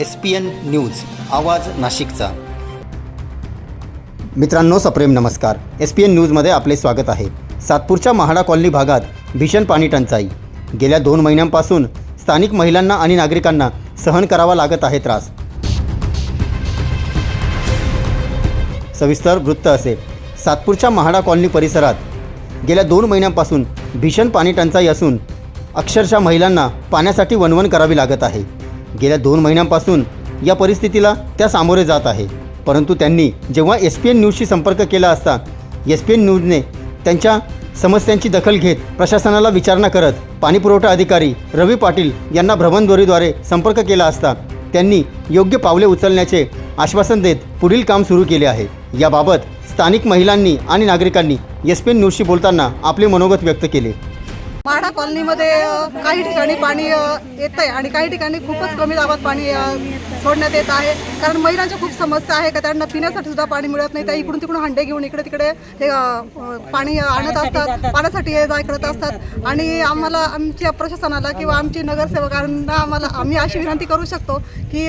S P N news आवाज नाशिकचा. मित्रांनो सप्रेम नमस्कार. एस पी एन न्यूजमध्ये आपले स्वागत आहे. सातपूरच्या महाडा कॉलनी भागात भीषण पाणी टंचाई. गेल्या दोन महिन्यांपासून स्थानिक महिलांना आणि नागरिकांना सहन करावा लागत आहे त्रास. सविस्तर वृत्त असे. सातपूरच्या महाडा कॉलनी परिसरात गेल्या दोन महिन्यांपासून भीषण पाणी टंचाई असून अक्षरशः महिलांना पाण्यासाठी वणवण करावी लागत आहे. गेल्या दोन महिन्यांपासून या परिस्थितीला त्या सामोरे जात आहे. परंतु त्यांनी जेव्हा एस पी एन न्यूजशी संपर्क केला असता एस पी एन न्यूजने त्यांच्या समस्यांची दखल घेत प्रशासनाला विचारणा करत पाणीपुरवठा अधिकारी रवी पाटील यांना भ्रमणध्वरीद्वारे संपर्क केला असता त्यांनी योग्य पावले उचलण्याचे आश्वासन देत पुढील काम सुरू केले आहे. याबाबत स्थानिक महिलांनी आणि नागरिकांनी एस पी एन न्यूजशी बोलताना आपले मनोगत व्यक्त केले. माढा कॉलनीमध्ये काही ठिकाणी पाणी येत आहे आणि काही ठिकाणी खूपच कमी दाबात पाणी सोडण्यात येत आहे. कारण महिलांच्या खूप समस्या आहे का त्यांना पिण्यासाठी सुद्धा पाणी मिळत नाही. त्या इकडून तिकडून हंडे घेऊन इकडे तिकडे हे पाणी आणत असतात पाण्यासाठी ये जा करत असतात. आणि आम्हाला आमच्या प्रशासनाला किंवा आमची नगरसेवकांना आम्हाला आम्ही अशी विनंती करू शकतो की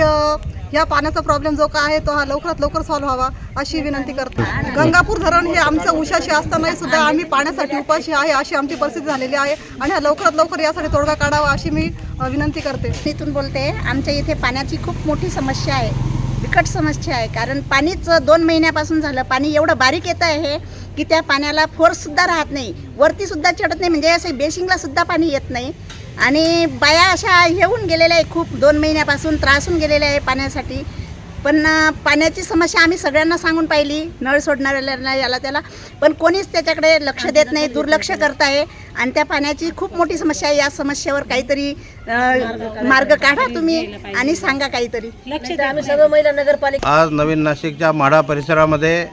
या पाण्याचा प्रॉब्लेम जो काय आहे तो हा लवकरात लवकर सॉल्व्ह व्हावा अशी विनंती करतो. गंगापूर धरण हे आमचं उशाशी असतानाही सुद्धा आम्ही पाण्यासाठी उपाशी आहे अशी आमची परिस्थिती झालेली आहे आणि हा लवकरात लवकर यासाठी तोडगा काढावा अशी मी विनंती करते. इथून बोलते आमच्या इथे पाण्याची खूप मोठी समस्या आहे. बिकट समस्या आहे. कारण पाणीच दोन महिन्यापासून झालं. पाणी एवढं बारीक येतं आहे की त्या पाण्याला फोर्ससुद्धा राहत नाही. वरतीसुद्धा चढत नाही. म्हणजे असं बेसिंगलासुद्धा पाणी येत नाही. आणि बाया अशा येऊन गेलेल्या आहे खूप. दोन महिन्यापासून त्रासून गेलेल्या आहे पाण्यासाठी. पण पाण्याची समस्या आम्ही सगळ्यांना सांगून पाहिली. नळ सोडणाऱ्याला याला त्याला. पण कोणीच त्याच्याकडे लक्ष देत नाही दुर्लक्ष करत आहे. आणि त्या पाण्याची खूप मोठी समस्या आहे. या समस्येवर काहीतरी मार्ग काढा. तुम्ही आणि सांगा काहीतरी. आम्ही सर्व महिला नगरपालिका आज नवीन नाशिकच्या माढा परिसरामध्ये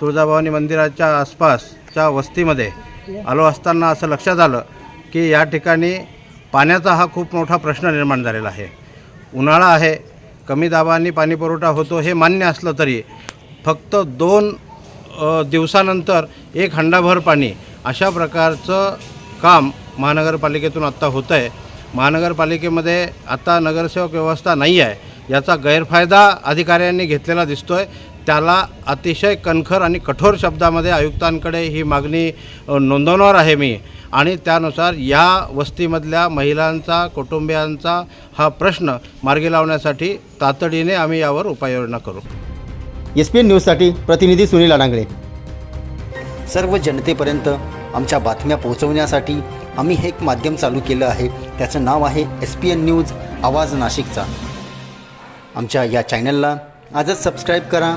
तुळजाभवानी मंदिराच्या आसपासच्या वस्तीमध्ये आलो असताना असं लक्षात आलं की या ठिकाणी पाण्याचा हा खूप मोठा प्रश्न निर्माण झालेला आहे. उन्हाळा आहे कमी दाबाने पाणीपुरवठा होतो हे मान्य असलं तरी फक्त दोन दिवसानंतर एक हंडाभर पाणी अशा प्रकारचं काम महानगरपालिकेतून आत्ता होतं आहे महानगरपालिकेमध्ये आता नगरसेवक व्यवस्था नाही आहे याचा गैरफायदा अधिकाऱ्यांनी घेतलेला दिसतो आहे त्याला अतिशय कणखर आणि कठोर शब्दामध्ये आयुक्तांकडे ही मागणी नोंदवणार आहे मी. आणि त्यानुसार या वस्तीमधल्या महिलांचा कुटुंबियांचा हा प्रश्न मार्गी लावण्यासाठी तातडीने आम्ही यावर उपाययोजना करू. एस पी एन न्यूजसाठी प्रतिनिधी सुनील अडांगळे. सर्व जनतेपर्यंत आमच्या बातम्या पोहोचवण्यासाठी आम्ही हे एक माध्यम चालू केलं आहे. त्याचं नाव आहे एस पी एन न्यूज आवाज नाशिकचा. आमच्या या चॅनलला आजच सबस्क्राईब करा.